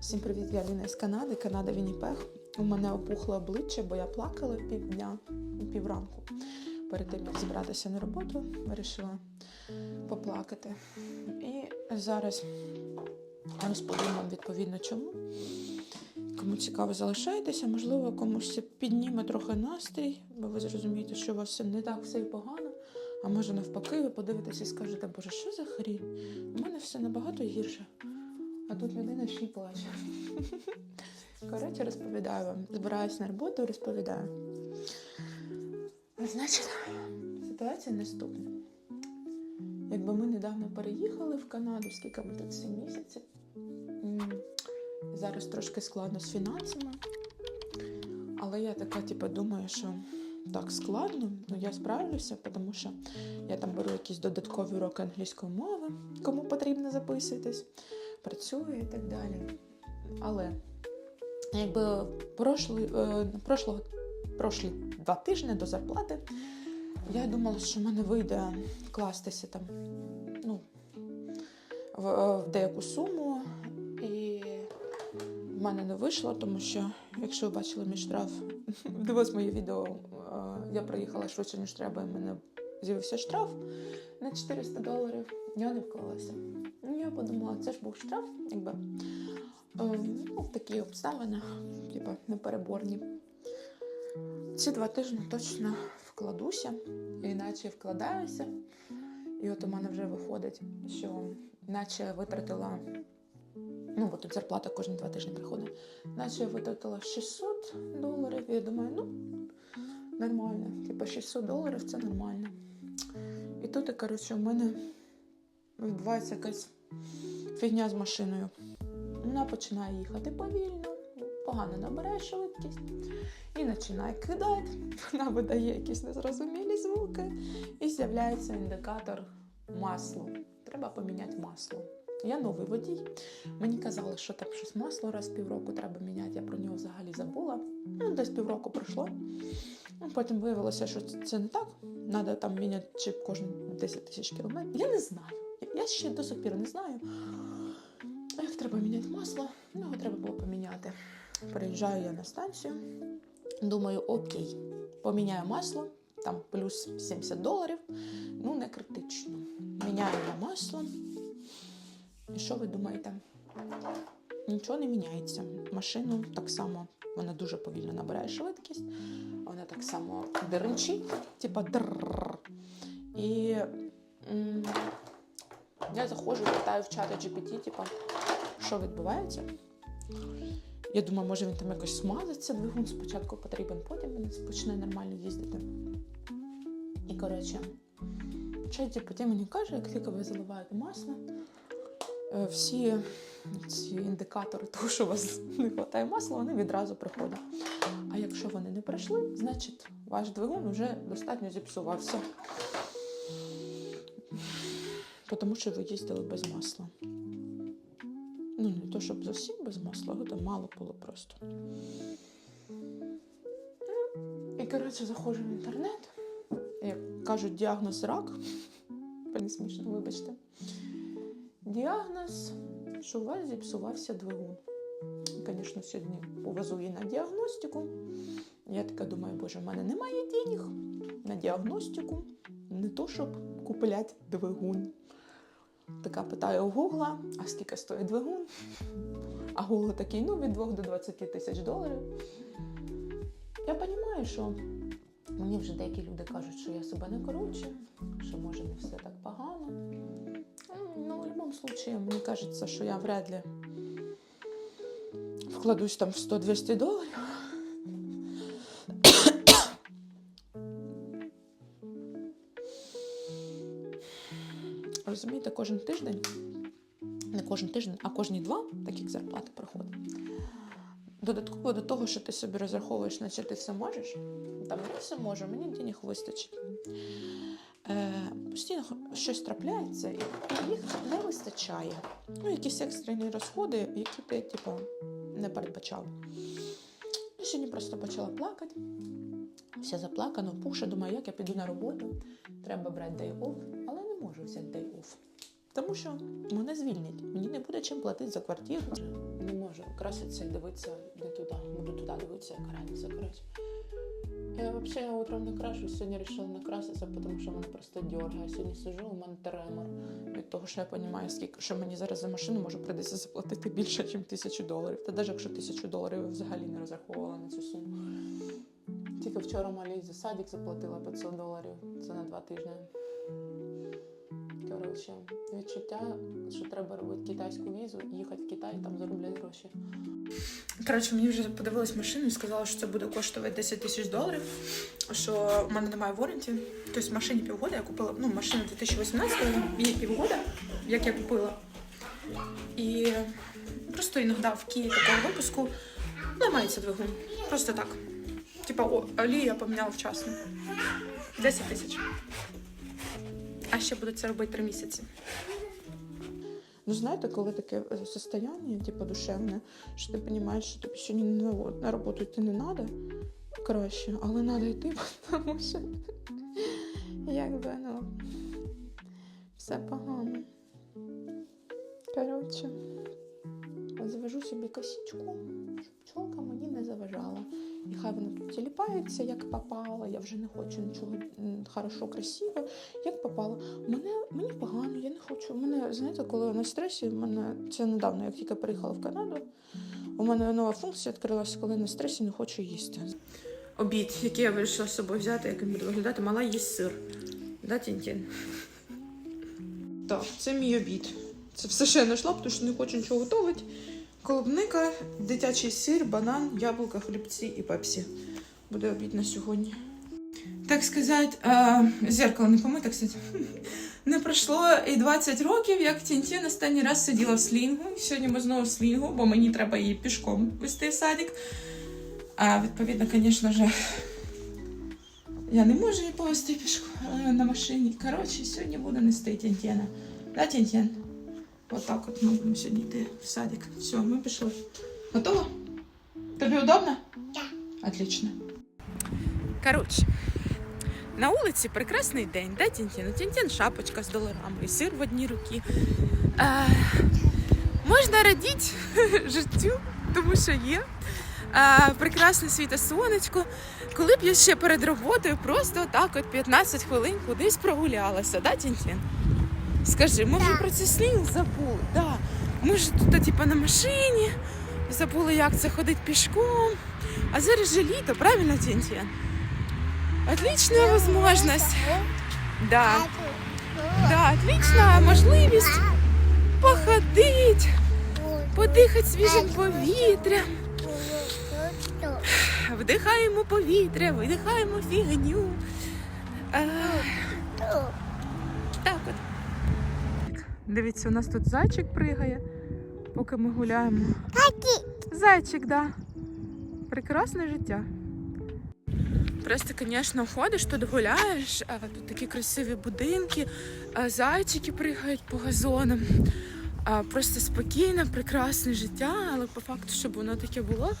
Всім привіт, я Ліна з Канади, Канада Вінніпег. У мене опухло обличчя, бо я плакала півдня, півранку. Перед тим, як зібратися на роботу, вирішила поплакати. І зараз розповім вам відповідно чому. Кому цікаво, залишайтеся, можливо, комусь це підніме трохи настрій, бо ви зрозумієте, що у вас все не так все і погано. А може навпаки, ви подивитеся і скажете, боже, що за хрінь? У мене все набагато гірше. А тут людина ще й плаче. Коротше, розповідаю вам. Збираюсь на роботу, розповідаю. Значить, ситуація наступна. Якби ми недавно переїхали в Канаду, скільки ми тут 7 місяців. Зараз трошки складно з фінансами. Але я така, типу, думаю, що так складно, ну я справлюся, тому що я там беру якісь додаткові уроки англійської мови, кому потрібно записуйтесь, працюю і так далі. Але якби прошлий, е, прошлого, прошлі два тижні до зарплати я думала, що в мене вийде кластися там ну, в, е, в деяку суму, і в мене не вийшло, тому що, якщо ви бачили мій штраф, дивились моє відео, е, я проїхала швидше, ніж треба, і в мене з'явився штраф на 400 доларів. Я не вклалася. Я подумала, це ж був штраф, якби е, ну, в такі обставини, типу, непереборні. Ці два тижні точно вкладуся, іначе вкладаюся. І от у мене вже виходить, що наче витратила, ну бо тут зарплата кожні два тижні приходить, наче я витратила 600 доларів. І я думаю, ну нормально. Типа 600 доларів це нормально. І тут, коротше, у мене відбувається якась фігня з машиною. Вона починає їхати повільно, погано набирає швидкість і починає кидати. Вона видає якісь незрозумілі звуки, і з'являється індикатор масло. Треба поміняти масло. Я новий водій. Мені казали, що там щось масло раз в півроку треба міняти. Я про нього взагалі забула. Ну, десь півроку пройшло. Ну, Потім виявилося, що це не так. Треба там міняти чи кожні 10 тисяч кілометрів. Я не знаю. Я ще до сих пір не знаю. Як треба міняти масло, Ну, його треба було поміняти. Приїжджаю я на станцію. Думаю, окей, поміняю масло, там плюс 70 доларів. Ну, не критично. Міняю я масло. І що ви думаєте? Нічого не міняється. Машину так само, вона дуже повільно набирає швидкість, вона так само деренчить, типа дрррр. І я заходжу, питаю в чат GPT, типа, що відбувається. Я думаю, може він там якось смазиться, двигун спочатку потрібен, потім він почне нормально їздити. І коротше, чат GPT мені каже, як тільки ви заливаєте масло, е, всі ці індикатори того, що у вас не вистачає масла, вони відразу приходять. А якщо вони не прийшли, значить ваш двигун вже достатньо зіпсувався. Тому що ви їздили без масла. Ну, не то, щоб зовсім без масла, але мало було просто. І, коротше, заходжу в інтернет, як кажуть, діагноз рак. Мені смішно, вибачте. Діагноз, що у вас зіпсувався двигун. Звісно, сьогодні повезу її на діагностику. Я така думаю, боже, в мене немає денег на діагностику, не то, щоб купляти двигун. Така питаю у Гугла, а скільки стоїть двигун? А Гугл такий, ну, від 2 до 20 тисяч доларів. Я розумію, що мені вже деякі люди кажуть, що я себе не короче, що може не все так погано. Ну, в будь-якому випадку, мені кажеться, що я вряд ли вкладусь там в 100-200 доларів. Розумієте, кожен тиждень, не кожен тиждень, а кожні два, так як зарплата проходить. Додатково до того, що ти собі розраховуєш, наче ти все можеш, там я все можу, мені денег вистачить. Е, постійно щось трапляється, і їх не вистачає. Ну, якісь екстрені розходи, які ти, типу, не передбачав. Я сьогодні просто почала плакати. Вся заплакана, пуша, думаю, як я піду на роботу. Треба брати day off, не можу взяти day off. Тому що мене звільнять. Мені не буде чим платити за квартиру. Не можу краситися і дивитися не туди. Буду туди дивитися, як раніця, коротше. Я взагалі утром не крашу, сьогодні вирішила накраситися, тому що мене просто дергає. Сьогодні сижу, у мене тремор від того, що я розумію, скільки що мені зараз за машину може прийдеться заплатити більше, ніж тисячу доларів. Та навіть якщо тисячу доларів взагалі не розраховувала на цю суму. Тільки вчора малій за садик заплатила 500 доларів. Це на два тижні. Коротше, відчуття, що треба робити китайську візу, їхати в Китай, там заробляти гроші. Коротше, мені вже подивилась машину і сказала, що це буде коштувати 10 тисяч доларів. Що в мене немає warranty. Тобто машині півгода я купила. Ну, машина 2018 їй півгода, як я купила. І просто іноді в Києві такого випуску ламається двигун. Просто так. Типа, о, олію я поміняла вчасно. 10 тисяч. А ще буду це робити 3 місяці. Ну, знаєте, коли таке е, состояние, типу, душевне, що ти розумієш, що тобі ще на, роботу йти не треба, краще, але треба йти, тому що якби, ну, все погано. Коротше, завожу собі косичку, щоб пчолка мені не заважала. І хай вона тут тіліпається, як попало. Я вже не хочу нічого хорошо, красиво, як попало. Мене мені погано, я не хочу. У мене, знаєте, коли я на стресі, в мене це недавно, як тільки переїхала в Канаду. У мене нова функція відкрилася, коли на стресі не хочу їсти. Обід, який я вирішила з собою взяти, як він буде виглядати, мала їсть сир. Да, Тінтін? Так, це мій обід. Це все, що я знайшла, тому що не хочу нічого готувати. Колобника, дитячий сир, банан, яблука, хлібці і пепсі. Буде обід на сьогодні. Так сказати, е, зеркало не помите, кстати. Не пройшло і 20 років, як Тінтін останній раз сиділа в слінгу. Сьогодні ми знову в слінгу, бо мені треба її пішком вести в садик. А відповідно, звісно ж, я не можу її повести пішком е, на машині. Коротше, сьогодні буду нести Тінтіна. Да, Тінтін? Отак от ми будемо сьогодні йти в садик. Все, ми пішли. Готово? Тобі удобно? Так. Отлично. Коротше, на вулиці прекрасний день, да, Тінтін? Тінтін шапочка з доларами і сир в одній руці. Е, можна радіти життю, тому що є. Е, прекрасне світе сонечко. Коли б я ще перед роботою просто так от 15 хвилин кудись прогулялася, да, Тінтін? Скажи, ми вже про це слів забули. Да. Ми ж тут, типу, на машині, забули, як це ходити пішком. А зараз же літо, правильно, Тінтін? Отличная возможность. Да, да, отлична можливість походити, подихати свіжим повітрям. Вдихаємо повітря, видихаємо фігню. Е, так от. Дивіться, у нас тут зайчик пригає, поки ми гуляємо. Зайчик, да. Прекрасне життя. Просто, звісно, ходиш, тут гуляєш, а тут такі красиві будинки, а зайчики пригають по газонам. А просто спокійне, прекрасне життя, але по факту, щоб воно таке було,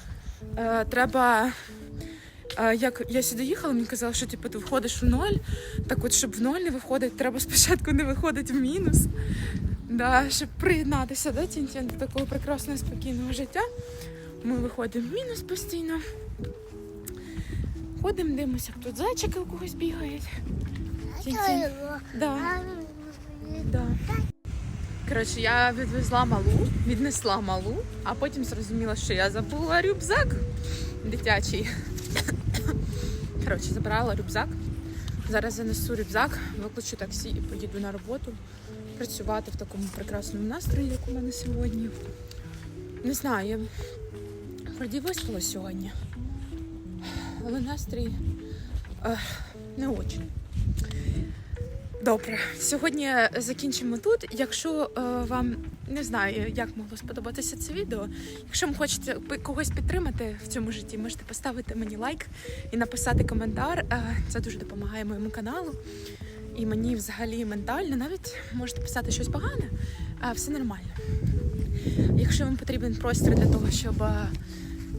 е, треба. Як я сюди їхала, мені казали, що типу, ти виходиш в ноль. Так от, щоб в ноль не виходити, треба спочатку не виходити в мінус. Да, щоб приєднатися до Тінтін, до такого прекрасного спокійного життя. Ми виходимо в мінус постійно. Ходимо, дивимося, як тут зайчики у когось бігають. Да, да. Коротше, я відвезла малу, віднесла малу, а потім зрозуміла, що я забула рюкзак дитячий. Коротше, забирала рюкзак. Зараз занесу рюкзак, викличу таксі і поїду на роботу працювати в такому прекрасному настрої, як у мене сьогодні. Не знаю, я вроді виспала сьогодні, але настрій е, не очень. Добре, сьогодні закінчимо тут. Якщо е, вам не знаю, як могло сподобатися це відео. Якщо ви хочете когось підтримати в цьому житті, можете поставити мені лайк і написати коментар. Е, це дуже допомагає моєму каналу. І мені взагалі ментально навіть можете писати щось погане, а все нормально. Якщо вам потрібен простір для того, щоб, е,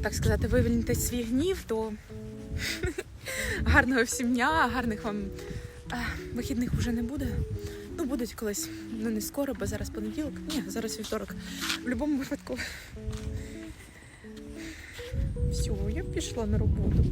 так сказати, вивільнити свій гнів, то гарного всім дня, гарних вам е, Вихідних вже не буде. Ну, будуть колись, ну не скоро, бо зараз понеділок. Ні, зараз вівторок. В будь-якому випадку. Все, я пішла на роботу.